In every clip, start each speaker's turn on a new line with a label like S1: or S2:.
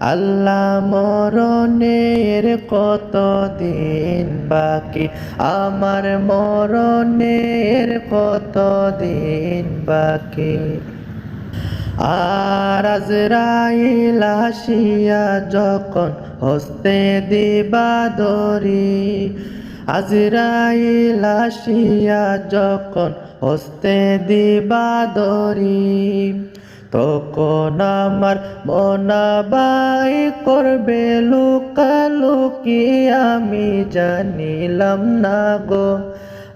S1: আল্লাহ মরণের কত দিন বাকি? আমার মরণের কত দিন বাকি? আর আজরাইল আসিয়া যখন হস্তে দিবা দরি, আজরাইল আসিয়া যখন হস্তে দিবা দরি তখন আমার মনাবাই করবে লুকালুকি আমি জানিলাম না গো।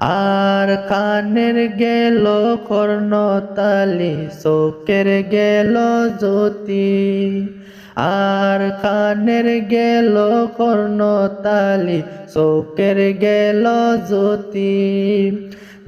S1: আর কানের গেল কর্ণতালি, চোখের গেল জ্যোতি। আর কানের গেল কর্ণতালি, চোখের গেল জ্যোতি।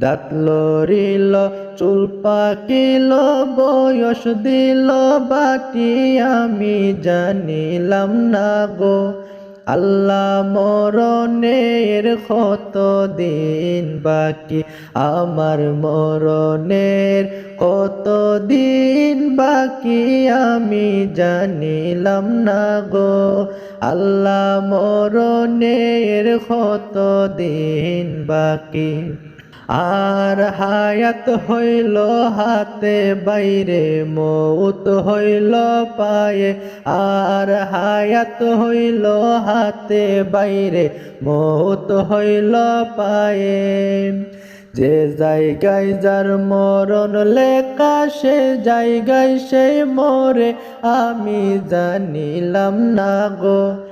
S1: দাঁত লড়িল চুল পাকিল, বয়স দিল বাটি, আমি জানিলাম না গো। আল্লাহ মরণের কত দিন বাকি? আমার মরণের কত দিন বাকি? আমি জানিলাম না গো। আল্লাহ মরণের কত দিন বাকি? আর হায়াত হইল হাতে বাইরে, মৌত হইল পায়ে। আর হায়াত হইল হাতে বাইরে, মৌত হইল পায়ে। যে জায়গায় যার মরণ লেখা, সে জায়গায় সে মরে। আমি জানিলাম না গো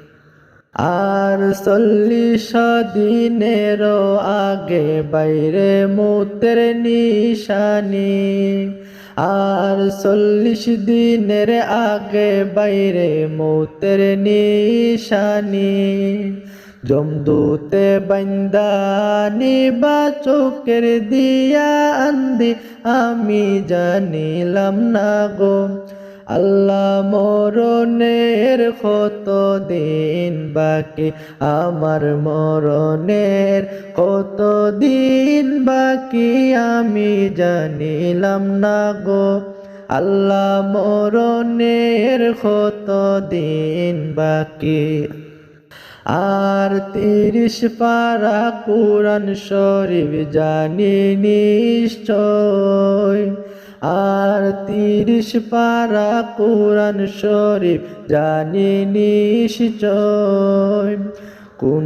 S1: আর চল্লিশ দিনেরও আগে বাইরে মুতের নিশানি। আর চল্লিশ দিনের আগে বাইরে মুতের নিশানি। জমদুতে বন্দানি বা চোখের দিয়া আন্দি, আমি জানিলাম না গো। আল্লাহ মরণের কত দিন বাকি? আমার মরণের কত দিন বাকি? আমি জানিলাম না গো। আল্লাহ মরণের কত দিন বাকি? আর তিরিশ পারা কোরআন শরীফ জানি নিশ্চয়। আর তিরিশ পারা কোরআন শরীফ জানি নিশ্চয়। কোন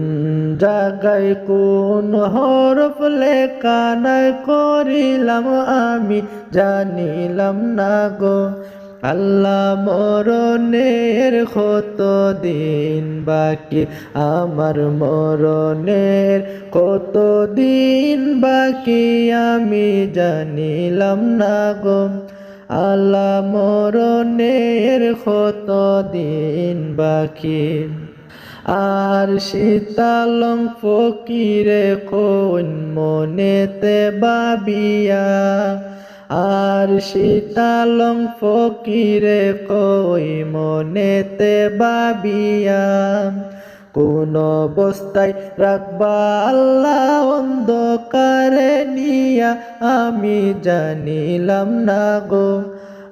S1: জায়গায় কোন হরফ লেখা নাই করিলাম আমি জানিলাম না গো। আল্লাহ মরণের কত দিন বাকি? আমার মরণের কত দিন বাকি? আমি জানিলাম না গো। আল্লাহ মরণের কত দিন বাকি? আর শীতালং ফকিরে কোন মনেতে বাবিয়া আর শীতালং ফকিরে কই মনেতে বাবিয়া কোন অবস্থায় রাখবা আল্লাহ অন্ধকারে নিয়া? আমি জানিলাম না গো।